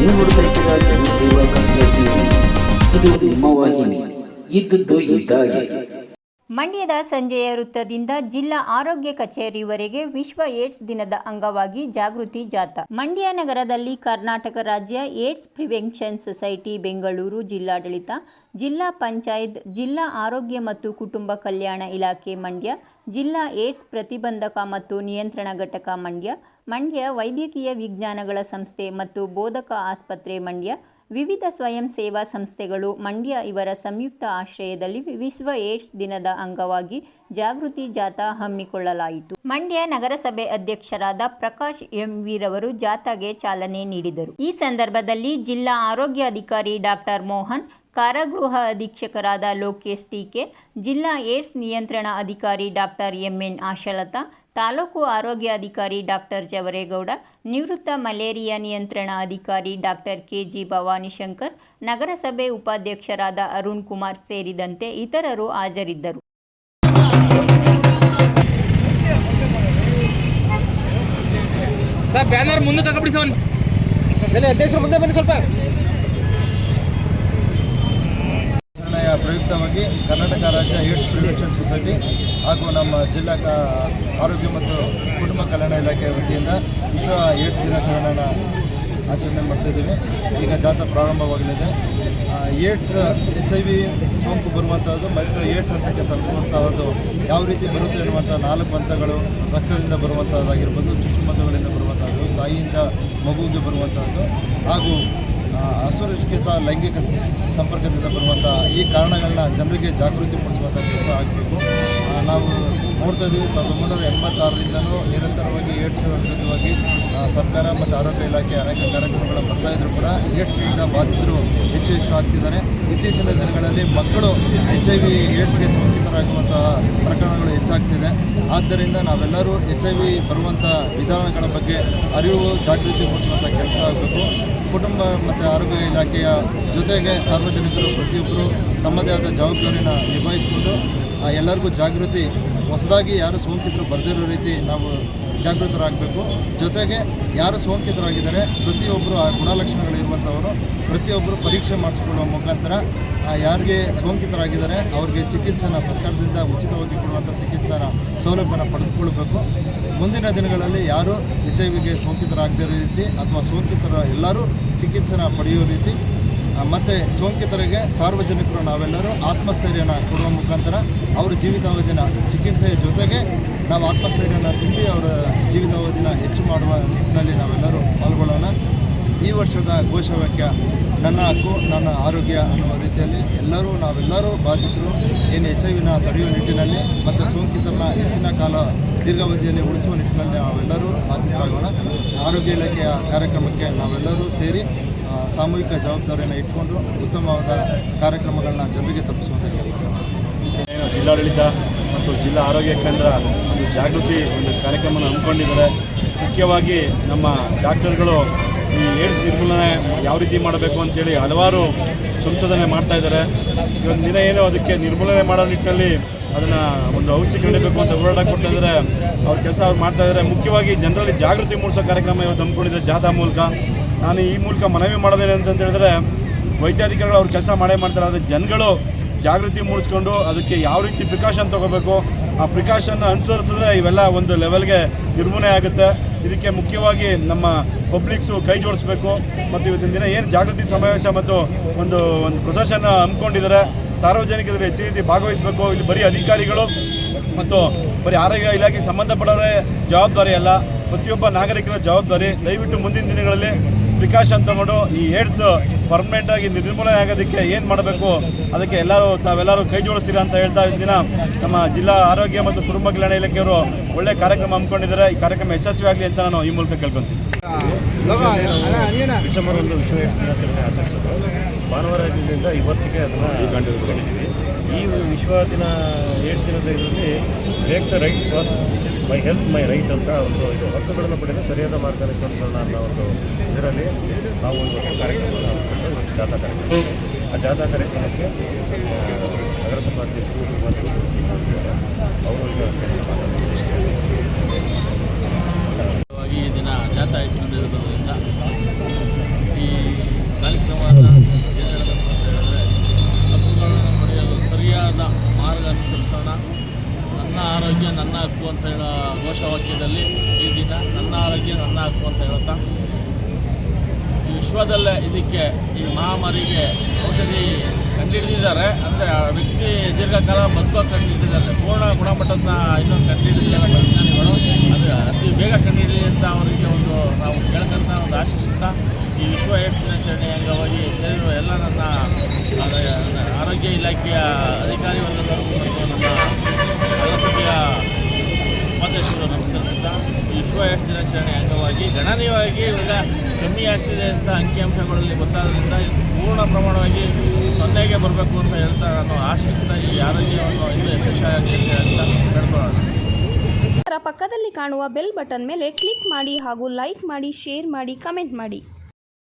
ನೀವು ಇದು ನಿಮ್ಮ ವಾಹಿನಿ ಇದ್ದದ್ದು ಇದ್ದಾಗೆ. ಮಂಡ್ಯದ ಸಂಜೆಯ ವೃತ್ತದಿಂದ ಜಿಲ್ಲಾ ಆರೋಗ್ಯ ಕಚೇರಿವರೆಗೆ ವಿಶ್ವ ಏಡ್ಸ್ ದಿನದ ಅಂಗವಾಗಿ ಜಾಗೃತಿ ಜಾಥಾ. ಮಂಡ್ಯ ನಗರದಲ್ಲಿ ಕರ್ನಾಟಕ ರಾಜ್ಯ ಏಡ್ಸ್ ಪ್ರಿವೆನ್ಷನ್ ಸೊಸೈಟಿ, ಬೆಂಗಳೂರು ಜಿಲ್ಲಾಡಳಿತ, ಜಿಲ್ಲಾ ಪಂಚಾಯತ್, ಜಿಲ್ಲಾ ಆರೋಗ್ಯ ಮತ್ತು ಕುಟುಂಬ ಕಲ್ಯಾಣ ಇಲಾಖೆ ಮಂಡ್ಯ, ಜಿಲ್ಲಾ ಏಡ್ಸ್ ಪ್ರತಿಬಂಧಕ ಮತ್ತು ನಿಯಂತ್ರಣ ಘಟಕ ಮಂಡ್ಯ ಮಂಡ್ಯ ವೈದ್ಯಕೀಯ ವಿಜ್ಞಾನಗಳ ಸಂಸ್ಥೆ ಮತ್ತು ಬೋಧಕ ಆಸ್ಪತ್ರೆ ಮಂಡ್ಯ ವಿವಿಧ ಸ್ವಯಂ ಸೇವಾ ಸಂಸ್ಥೆಗಳು ಮಂಡ್ಯ ಇವರ ಸಂಯುಕ್ತ ಆಶ್ರಯದಲ್ಲಿ ವಿಶ್ವ ಏಡ್ಸ್ ದಿನದ ಅಂಗವಾಗಿ ಜಾಗೃತಿ ಜಾಥಾ ಹಮ್ಮಿಕೊಳ್ಳಲಾಯಿತು. ಮಂಡ್ಯ ನಗರಸಭೆ ಅಧ್ಯಕ್ಷರಾದ ಪ್ರಕಾಶ್ ಎಂ ವೀರವರು ಜಾಥಾಗೆ ಚಾಲನೆ ನೀಡಿದರು. ಈ ಸಂದರ್ಭದಲ್ಲಿ ಜಿಲ್ಲಾ ಆರೋಗ್ಯ ಅಧಿಕಾರಿ ಡಾಕ್ಟರ್ ಮೋಹನ್, ಕಾರಾಗೃಹ ಅಧೀಕ್ಷಕರಾದ ಲೋಕೇಶ್ ಟಿಕೆ ಜಿಲ್ಲಾ ಏಡ್ಸ್ ನಿಯಂತ್ರಣ ಅಧಿಕಾರಿ ಡಾಕ್ಟರ್ ಎಂಎನ್ ಆಶಲತಾ ತಾಲೂಕು ಆರೋಗ್ಯಾಧಿಕಾರಿ ಡಾಕ್ಟರ್ ಜವರೇಗೌಡ ನಿವೃತ್ತ ಮಲೇರಿಯಾ ನಿಯಂತ್ರಣ ಅಧಿಕಾರಿ ಡಾಕ್ಟರ್ ಕೆಜಿ ಭವಾನಿಶಂಕರ್ ನಗರಸಭೆ ಉಪಾಧ್ಯಕ್ಷರಾದ ಅರುಣ್ ಕುಮಾರ್ ಸೇರಿದಂತೆ ಇತರರು ಹಾಜರಿದ್ದರು. ಸರ್ ಬ್ಯಾನರ್ ಮುಂದೆ ತಗೊಬಿಡಿ ಸರ್. ಅಧ್ಯಕ್ಷ ಅಧ್ಯಕ್ಷರು ಮುಂದೆ ಬನ್ನಿ ಸ್ವಲ್ಪ. ಪ್ರಯುಕ್ತವಾಗಿ ಕರ್ನಾಟಕ ರಾಜ್ಯ ಏಡ್ಸ್ ಪ್ರಿವೆನ್ಷನ್ ಸೊಸೈಟಿ ಹಾಗೂ ನಮ್ಮ ಜಿಲ್ಲಾ ಕ ಆರೋಗ್ಯ ಮತ್ತು ಕುಟುಂಬ ಕಲ್ಯಾಣ ಇಲಾಖೆ ವತಿಯಿಂದ ವಿಶ್ವ ಏಡ್ಸ್ ದಿನಾಚರಣೆಯನ್ನು ಆಚರಣೆ ಮಾಡ್ತಿದ್ದೀವಿ ಈಗ ಜಾಥಾ ಪ್ರಾರಂಭವಾಗಲಿದೆ. ಏಡ್ಸ್ ಎಚ್ ಐ ವಿ ಸೋಂಕು ಬರುವಂಥದ್ದು ಮತ್ತು ಏಡ್ಸ್ ಹಂತಕ್ಕೆ ತಲುಪುವಂತಹದ್ದು ಯಾವ ರೀತಿ ಬರುತ್ತೆ ಎನ್ನುವಂಥ ನಾಲ್ಕು ಹಂತಗಳು ರಕ್ತದಿಂದ ಬರುವಂಥದ್ದಾಗಿರ್ಬೋದು ಚುಚ್ಚುಮದ್ದುಗಳಿಂದ ಬರುವಂಥದ್ದು ತಾಯಿಯಿಂದ ಮಗುವಿಗೆ ಬರುವಂಥದ್ದು ಹಾಗೂ ಅಸುರಕ್ಷಿತ ಲೈಂಗಿಕ ಸಂಪರ್ಕದಿಂದ ಬರುವಂಥ ಈ ಕಾರಣಗಳನ್ನ ಜನರಿಗೆ ಜಾಗೃತಿ ಮೂಡಿಸುವಂಥ ಕೆಲಸ ಆಗಬೇಕು. ನಾವು ನೋಡ್ತಾ ಇದ್ದೀವಿ ಸಾವಿರದ ಒಂಬೈನೂರ ಎಂಬತ್ತಾರರಿಂದನೂ ನಿರಂತರವಾಗಿ ಏಡ್ಸ್ ವಿರುದ್ಧವಾಗಿ ಸರ್ಕಾರ ಮತ್ತು ಆರೋಗ್ಯ ಇಲಾಖೆ ಅನೇಕ ಕಾರ್ಯಕ್ರಮಗಳು ಬರ್ತಾ ಇದ್ರು ಕೂಡ ಏಡ್ಸ್ಗಿಂತ ಬಾಧಿತರು ಹೆಚ್ಚು ಹೆಚ್ಚು ಆಗ್ತಿದ್ದಾರೆ. ಇತ್ತೀಚಿನ ದಿನಗಳಲ್ಲಿ ಮಕ್ಕಳು ಎಚ್ ಐ ವಿ ಏಡ್ಸ್ಗೆ ಸೋಂಕಿತರಾಗುವಂತಹ ಪ್ರಕರಣಗಳು ಹೆಚ್ಚಾಗ್ತಿದೆ. ಆದ್ದರಿಂದ ನಾವೆಲ್ಲರೂ ಎಚ್ ಐ ವಿ ಬರುವಂಥ ವಿಧಾನಗಳ ಬಗ್ಗೆ ಅರಿವು ಜಾಗೃತಿ ಮೂಡಿಸುವಂಥ ಕೆಲಸ ಆಗಬೇಕು. ಕುಟುಂಬ ಮತ್ತು ಆರೋಗ್ಯ ಇಲಾಖೆಯ ಜೊತೆಗೆ ಸಾರ್ವಜನಿಕರು ಪ್ರತಿಯೊಬ್ಬರು ತಮ್ಮದೇ ಆದ ಜವಾಬ್ದಾರಿನ ನಿಭಾಯಿಸಿಕೊಂಡು ಎಲ್ಲರಿಗೂ ಜಾಗೃತಿ, ಹೊಸದಾಗಿ ಯಾರು ಸೋಂಕಿತರು ಬರೆದಿರೋ ರೀತಿ ನಾವು ಜಾಗೃತರಾಗಬೇಕು. ಜೊತೆಗೆ ಯಾರು ಸೋಂಕಿತರಾಗಿದ್ದಾರೆ ಪ್ರತಿಯೊಬ್ಬರು ಆ ಗುಣಲಕ್ಷಣಗಳಿರುವಂಥವರು ಪ್ರತಿಯೊಬ್ಬರು ಪರೀಕ್ಷೆ ಮಾಡಿಸಿಕೊಳ್ಳುವ ಮುಖಾಂತರ ಯಾರಿಗೆ ಸೋಂಕಿತರಾಗಿದ್ದಾರೆ, ಅವ್ರಿಗೆ ಚಿಕಿತ್ಸೆನ ಸರ್ಕಾರದಿಂದ ಉಚಿತವಾಗಿ ಕೊಡುವಂಥ ಚಿಕಿತ್ಸೆನ ಸೌಲಭ್ಯನ ಪಡೆದುಕೊಳ್ಬೇಕು. ಮುಂದಿನ ದಿನಗಳಲ್ಲಿ ಯಾರು ಎಚ್ ಐ ವಿಗೆ ಸೋಂಕಿತರಾಗದೇ ರೀತಿ ಅಥವಾ ಸೋಂಕಿತರ ಎಲ್ಲರೂ ಚಿಕಿತ್ಸೆನ ಪಡೆಯೋ ರೀತಿ ಮತ್ತು ಸೋಂಕಿತರಿಗೆ ಸಾರ್ವಜನಿಕರು ನಾವೆಲ್ಲರೂ ಆತ್ಮಸ್ಥೈರ್ಯನ ಕೊಡುವ ಮುಖಾಂತರ ಅವರ ಜೀವಿತಾವಧಿನ ಚಿಕಿತ್ಸೆಯ ಜೊತೆಗೆ ನಾವು ಆತ್ಮಸ್ಥೈರ್ಯನ ತುಂಬಿ ಅವರ ಜೀವಿತಾವಧಿನ ಹೆಚ್ಚು ಮಾಡುವ ನಿಟ್ಟಿನಲ್ಲಿ ನಾವೆಲ್ಲರೂ ಪಾಲ್ಗೊಳ್ಳೋಣ. ಈ ವರ್ಷದ ಘೋಷವಾಕ್ಯ, ನನ್ನ ಹಕ್ಕು, ನನ್ನ ಆರೋಗ್ಯ ಅನ್ನುವ ರೀತಿಯಲ್ಲಿ ಎಲ್ಲರೂ ನಾವೆಲ್ಲರೂ ಬಾಧಿತರು. ಏನು ಎಚ್ ಐ ವಿನ ತಡೆಯುವ ನಿಟ್ಟಿನಲ್ಲಿ ಮತ್ತು ಸೋಂಕಿತರನ್ನ ಹೆಚ್ಚಿನ ಕಾಲ ದೀರ್ಘಾವಧಿಯಲ್ಲಿ ಉಳಿಸುವ ನಿಟ್ಟಿನಲ್ಲಿ ನಾವೆಲ್ಲರೂ ಬಾಧಿತರಾಗೋಣ. ಆರೋಗ್ಯ ಇಲಾಖೆಯ ಕಾರ್ಯಕ್ರಮಕ್ಕೆ ನಾವೆಲ್ಲರೂ ಸೇರಿ ಸಾಮೂಹಿಕ ಜವಾಬ್ದಾರಿಯನ್ನು ಇಟ್ಕೊಂಡು ಉತ್ತಮವಾದ ಕಾರ್ಯಕ್ರಮಗಳನ್ನ ಜನರಿಗೆ ತಪ್ಪಿಸುವಂತ ಕೆಲಸ. ಜಿಲ್ಲಾಡಳಿತ ಮತ್ತು ಜಿಲ್ಲಾ ಆರೋಗ್ಯ ಕೇಂದ್ರ ಒಂದು ಜಾಗೃತಿ, ಒಂದು ಕಾರ್ಯಕ್ರಮವನ್ನು ಹಮ್ಮಿಕೊಂಡಿದ್ದಾರೆ. ಮುಖ್ಯವಾಗಿ ನಮ್ಮ ಡಾಕ್ಟರ್ಗಳು ಈ ಏಡ್ಸ್ ನಿರ್ಮೂಲನೆ ಯಾವ ರೀತಿ ಮಾಡಬೇಕು ಅಂತೇಳಿ ಹಲವಾರು ಸಂಶೋಧನೆ ಮಾಡ್ತಾ ಇದ್ದಾರೆ. ಇವತ್ತು ದಿನ ಏನು ಅದಕ್ಕೆ ನಿರ್ಮೂಲನೆ ಮಾಡೋ ನಿಟ್ಟಿನಲ್ಲಿ ಅದನ್ನು ಒಂದು ಔಷಧಿ ಕಂಡಿಬೇಕು ಅಂತ ಹೋರಾಟ ಕೊಡ್ತಾ ಇದ್ದಾರೆ. ಅವ್ರ ಕೆಲಸ ಅವ್ರು ಮಾಡ್ತಾ ಇದ್ದಾರೆ. ಮುಖ್ಯವಾಗಿ ಜನರಲ್ಲಿ ಜಾಗೃತಿ ಮೂಡಿಸೋ ಕಾರ್ಯಕ್ರಮ ಇವತ್ತು ಹಮ್ಮಿಕೊಂಡಿದ್ದಾರೆ ಜಾಥಾ ಮೂಲಕ. ನಾನು ಈ ಮೂಲಕ ಮನವಿ ಮಾಡೋದೇನೆ ಅಂತ ಹೇಳಿದ್ರೆ, ವೈದ್ಯಾಧಿಕಾರಿಗಳು ಅವ್ರು ಕೆಲಸ ಮಾಡೇ ಮಾಡ್ತಾರೆ, ಆದರೆ ಜನಗಳು ಜಾಗೃತಿ ಮೂಡಿಸ್ಕೊಂಡು ಅದಕ್ಕೆ ಯಾವ ರೀತಿ ಪ್ರಿಕಾಷನ್ ತೊಗೋಬೇಕು, ಆ ಪ್ರಿಕಾಷನ್ ಅನುಸರಿಸಿದ್ರೆ ಇವೆಲ್ಲ ಒಂದು ಲೆವೆಲ್ಗೆ ನಿರ್ಮೂಲನೆ ಆಗುತ್ತೆ. ಇದಕ್ಕೆ ಮುಖ್ಯವಾಗಿ ನಮ್ಮ ಪಬ್ಲಿಕ್ಸು ಕೈ ಜೋಡಿಸ್ಬೇಕು. ಮತ್ತು ಇವತ್ತಿನ ದಿನ ಏನು ಜಾಗೃತಿ ಸಮಾವೇಶ ಮತ್ತು ಒಂದು ಒಂದು ಪ್ರೊಸೆಷನ್ ಹಮ್ಮಿಕೊಂಡಿದ್ದಾರೆ, ಸಾರ್ವಜನಿಕರು ಹೆಚ್ಚಿನ ರೀತಿ ಭಾಗವಹಿಸಬೇಕು. ಇಲ್ಲಿ ಬರೀ ಅಧಿಕಾರಿಗಳು ಮತ್ತು ಬರೀ ಆರೋಗ್ಯ ಇಲಾಖೆಗೆ ಸಂಬಂಧಪಡೋರೇ ಜವಾಬ್ದಾರಿ ಅಲ್ಲ, ಪ್ರತಿಯೊಬ್ಬ ನಾಗರಿಕರ ಜವಾಬ್ದಾರಿ. ದಯವಿಟ್ಟು ಮುಂದಿನ ದಿನಗಳಲ್ಲಿ ಪ್ರಿಕಾಷನ್ ತಗೊಂಡು ಈ ಏಡ್ಸ್ ಪರ್ಮನೆಂಟ್ ಆಗಿ ನಿರ್ಮೂಲನೆ ಆಗೋದಕ್ಕೆ ಏನು ಮಾಡಬೇಕು? ಅದಕ್ಕೆ ಎಲ್ಲರೂ ತಾವೆಲ್ಲರೂ ಕೈ ಜೋಡಿಸಿರ ಅಂತ ಹೇಳ್ತಾ ದಿನ ನಮ್ಮ ಜಿಲ್ಲಾ ಆರೋಗ್ಯ ಮತ್ತು ಕುಟುಂಬ ಕಲ್ಯಾಣ ಇಲಾಖೆಯವರು ಒಳ್ಳೆ ಕಾರ್ಯಕ್ರಮ ಹಮ್ಮಿಕೊಂಡಿದ್ದಾರೆ. ಈ ಕಾರ್ಯಕ್ರಮ ಯಶಸ್ವಿ ಆಗಲಿ ಅಂತ ನಾನು ಈ ಮೂಲಕ ಕೇಳ್ಕೊಂತೀನಿ. ಡಿಸೆಂಬರ್ ಒಂದು ಭಾನುವಾರ ಇವತ್ತಿಗೆ ಅದನ್ನು ಈ ವಿಶ್ವ ದಿನ ಏಡ್ಸ್ ದಿನದ ಇದರಲ್ಲಿ rights my health my right ಅಂತ ಒಂದು ಇದು ಹಕ್ಕುಗಳನ್ನು ಪಡೆದು ಸರಿಯಾದ ಮಾರ್ಗದಲ್ಲಿ ಅನುಸರಣ ಅನ್ನೋ ಒಂದು ಇದರಲ್ಲಿ ನಾವು ಒಂದು ಇವತ್ತು ಜಾಥಾ ಕಾರ್ಯಕ್ರಮ. ಆ ಜಾಥಾ ಕಾರ್ಯಕ್ರಮಕ್ಕೆ ನಗರಸಭಾ ಅಧ್ಯಕ್ಷರು ಮತ್ತು ಅವರು ಈಗ ಮಾತಾಡೋದು ಇಷ್ಟೇ. ಈ ದಿನ ಜಾಥಾ ಇಟ್ಕೊಂಡಿರೋದ್ರಿಂದ ಈ ಘೋಷವಾಕ್ಯದಲ್ಲಿ ಈ ದಿನ ನನ್ನ ಆರೋಗ್ಯ ನನ್ನ ಹಕ್ಕು ಅಂತ ಹೇಳ್ತಾ ವಿಶ್ವದಲ್ಲೇ ಇದಕ್ಕೆ ಈ ಮಹಾಮಾರಿಗೆ ಔಷಧಿ ಕಂಡುಹಿಡಿದಿದ್ದಾರೆ ಅಂದರೆ ವ್ಯಕ್ತಿ ದೀರ್ಘಕಾಲ ಬದುಕೋ ಕಂಡುಹಿಡಿದಿದ್ದಾರೆ ಪೂರ್ಣ ಗುಣಮಟ್ಟದ ಇನ್ನೊಂದು ಕಂಡುಹಿಡಿದಿಲ್ಲ ವಿಜ್ಞಾನಿಗಳು ಅದು ಅತಿ ಬೇಗ ಕಂಡುಹಿಡಿಯಲಿ ಅಂತ ಅವರಿಗೆ ಒಂದು ನಾವು ಕೇಳ್ಕೊಂತ ಒಂದು ಆಶಿಸುತ್ತಾ ಈ ವಿಶ್ವ ಏಡ್ಸ್ ದಿನಾಚರಣೆ ಅಂಗವಾಗಿ ಸೇರಿರುವ ಎಲ್ಲ ನನ್ನ ಆ, ಆರೋಗ್ಯ ಇಲಾಖೆಯ ಅಧಿಕಾರಿ ವರ್ಗದವರಿಗೂ ಮತ್ತು ನಮ್ಮ ನಗರಸಭೆಯ ಉಪಾಧ್ಯಕ್ಷರು ನಮಸ್ಕರಿಸುತ್ತಾ ಏಡ್ಸ್ ದಿನಾಚರಣೆ ಅಂಗವಾಗಿ ಗಣನೀಯವಾಗಿ ಇವಾಗ ಕಮ್ಮಿ ಆಗ್ತಿದೆ ಅಂತ ಅಂಕಿಅಂಶಗಳಲ್ಲಿ ಗೊತ್ತಾದ್ರಿಂದ ಇದು ಪೂರ್ಣ ಪ್ರಮಾಣವಾಗಿ ಸೊನ್ನೆಗೆ ಬರಬೇಕು ಅಂತ ಹೇಳ್ತಾ ನಾನು ಆಶಿಸ್ತಾ ಈ ಆರೋಗ್ಯವನ್ನು ಇನ್ನೂ ಯಶಸ್ವಿಯಾಗಿ ಅಂತ ಹೇಳ್ಕೊಳ್ಳೋಣ. ಪಕ್ಕದಲ್ಲಿ ಕಾಣುವ ಬೆಲ್ ಬಟನ್ ಮೇಲೆ ಕ್ಲಿಕ್ ಮಾಡಿ ಹಾಗೂ ಲೈಕ್ ಮಾಡಿ ಶೇರ್ ಮಾಡಿ ಕಮೆಂಟ್ ಮಾಡಿ.